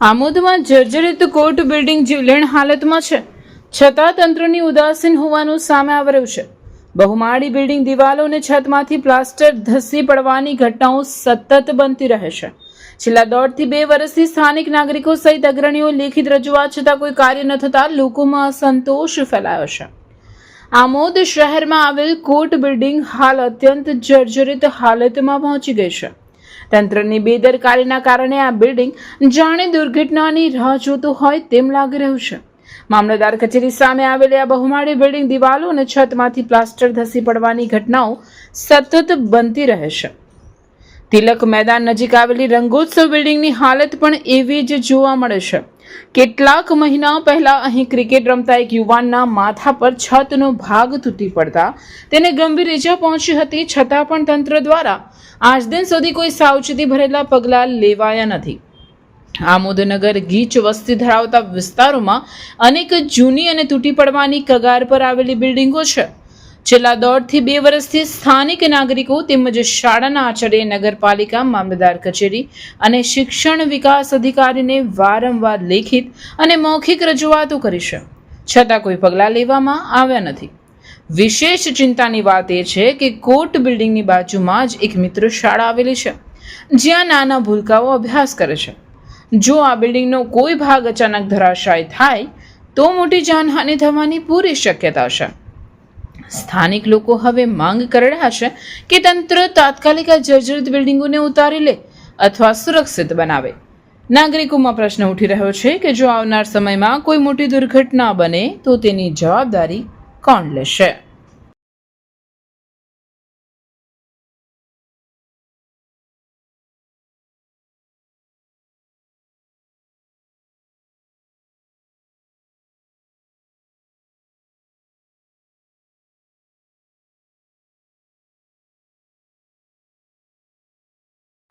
આમોદમાં જર્જરિત court building જીવલેણ હાલતમાં છે. છતાં તંત્રની ઉદાસીન હોવાનું સામે આવ્યું છે. બહુમાળી બિલ્ડિંગ દિવાલો અને છતમાંથી પ્લાસ્ટર ધસી પડવાની ઘટનાઓ સતત બનતી રહે છે. છેલ્લા દોઢથી બે વર્ષથી સ્થાનિક નાગરિકો સહિત અગ્રણીઓ લેખિત રજૂઆત છતાં કોઈ કાર્ય ન થતાં લોકોમાં અસંતોષ ફેલાયો છે. આમોદ શહેરમાં આવેલ કોર્ટ બિલ્ડિંગ હાલ અત્યંત જર્જરિત હાલતમાં પહોંચી ગઈ છે. તંત્રની બેદરકારીના કારણે આ બિલ્ડિંગ જાણે દુર્ઘટનાની રાહ જોતું હોય તેમ લાગી રહ્યું છે. મામલતદાર કચેરી સામે આવેલી આ બહુમાળી બિલ્ડિંગ દિવાલો અને છતમાંથી પ્લાસ્ટર ધસી પડવાની ઘટનાઓ સતત બનતી રહે છે. તિલક મેદાન નજીક આવેલી રંગોત્સવ બિલ્ડિંગની હાલત પણ એવી જ જોવા મળે છે. કેટલાક મહિના પહેલા અહીં ક્રિકેટ રમતા એક યુવાનના માથા પર છતનો ભાગ તૂટી પડતા તેને ગંભીર ઈજા પહોંચી હતી, છતાં પણ તંત્ર દ્વારા આજ દિન સુધી કોઈ સાવચેતી ભરેલા પગલાં લેવાયા નથી. આમોદનગર ગીચ વસ્તી ધરાવતા વિસ્તારોમાં અનેક જૂની અને તૂટી પડવાની કગાર પર આવેલી બિલ્ડિંગો છે. છેલ્લા દોઢથી બે વર્ષથી સ્થાનિક નાગરિકો તેમજ શાળાના આચાર્ય નગરપાલિકા મામલતદાર કચેરી અને શિક્ષણ વિકાસ અધિકારીને વારંવાર લેખિત અને મૌખિક રજૂઆતો કરી છે. છતાં કોઈ પગલાં લેવામાં આવ્યા નથી. વિશેષ ચિંતાની વાત એ છે કે કોર્ટ બિલ્ડિંગની બાજુમાં જ એક મિત્ર શાળા આવેલી છે, જ્યાં નાના ભૂલકાઓ અભ્યાસ કરે છે. જો આ બિલ્ડિંગનો કોઈ ભાગ અચાનક ધરાશાય થાય, તો મોટી જાનહાનિ થવાની પૂરી શક્યતા છે. સ્થાનિક લોકો હવે માંગ કરી રહ્યા છે કે તંત્ર તાત્કાલિક આ જર્જરિત બિલ્ડિંગોને ઉતારી લે અથવા સુરક્ષિત બનાવે. નાગરિકોમાં પ્રશ્ન ઉઠી રહ્યો છે કે જો આવનાર સમયમાં કોઈ મોટી દુર્ઘટના બને તો તેની જવાબદારી કોણ લેશે?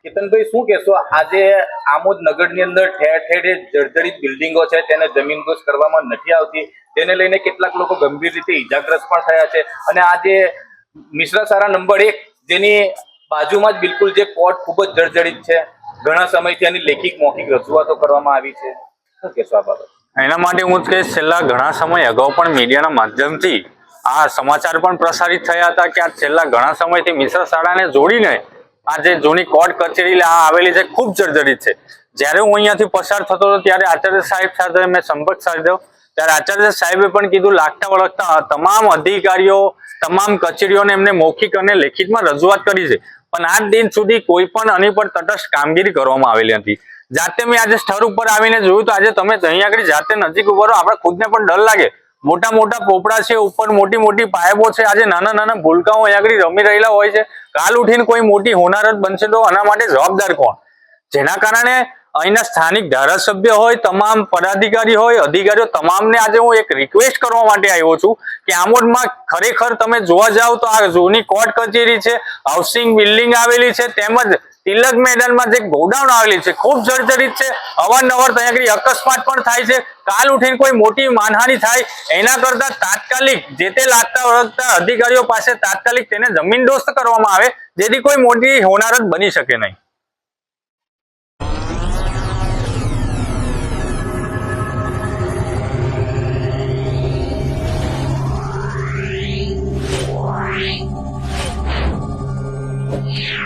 કેતનભાઈ, શું કહેશો? આજે આમોદ નગરની અંદર ઠેર ઠેર જર્જરિત બિલ્ડિંગો છે, તેને જમીનદોષ કરવામાં નથી આવતી. તેને લઈને કેટલાક લોકો ગંભીર રીતે ઈજાગ્રસ્ત પણ થયા છે. અને આજે મિશ્રા શાળા નંબર એક, જેની બાજુમાં જ બિલકુલ જે કોર્ટ ખૂબ જ જર્જરિત છે. ઘણા સમયથી એની લેખિત મૌખિક રજૂઆતો કરવામાં આવી છે. શું કહેશો આ બાબત? એના માટે હું જ કહીશ, છેલ્લા ઘણા સમય અગાઉ પણ મીડિયાના માધ્યમથી આ સમાચાર પણ પ્રસારિત થયા હતા કે આ છેલ્લા ઘણા સમયથી મિશ્ર શાળાને જોડીને આ જે જૂની કોર્ટ કચેરી આવેલી છે, ખૂબ જર્જરિત છે. જ્યારે હું અહીંયાથી પસાર થતો હતો, ત્યારે આચાર્ય સાહેબ સાથે મેં સંપર્ક સાધ્યો. ત્યારે આચાર્ય સાહેબે પણ કીધું, લાગતા વળગતા તમામ અધિકારીઓ, તમામ કચેરીઓને એમને મૌખિક અને લેખિતમાં રજૂઆત કરી છે. પણ આજ દિન સુધી કોઈ પણ આની પર તટસ્થ કામગીરી કરવામાં આવેલી નથી. જાતે મેં આજે સ્થળ ઉપર આવીને જોયું તો આજે તમે અહીં આગળ જાતે નજીક ઊભો આપણે ખુદને પણ ડર લાગે. મોટા મોટા પોપડા છે, ઉપર મોટી મોટી પાયપો છે. આજે નાના નાના ભૂલકાઓ અહીંયા આગળ રમી રહેલા હોય છે. કાલ ઉઠીને કોઈ મોટી હોનારત બનશે તો આના માટે જવાબદાર કોણ? જેના કારણે અહીંના સ્થાનિક ધારાસભ્ય હોય, તમામ પદાધિકારી હોય, અધિકારીઓ, તમામને આજે હું એક રિક્વેસ્ટ કરવા માટે આવ્યો છું કે આમોદમાં ખરેખર તમે જોવા જાવ તો આ જૂની કોર્ટ કચેરી છે, હાઉસિંગ બિલ્ડિંગ આવેલી છે, તેમજ તિલક મેદાનમાં જે ગોડાઉન આવેલી છે, ખૂબ જર્જરિત છે અવારનવાર ત્યાં આગળ અકસ્માત પણ થાય છે કાલ ઉઠીને કોઈ મોટી માનહાનિ થાય, એના કરતા તાત્કાલિક જે તે લાગતા વળગતા અધિકારીઓ પાસે તાત્કાલિક તેને જમીનદોસ્ત કરવામાં આવે, જેથી કોઈ મોટી હોનારત બની શકે નહીં Yeah.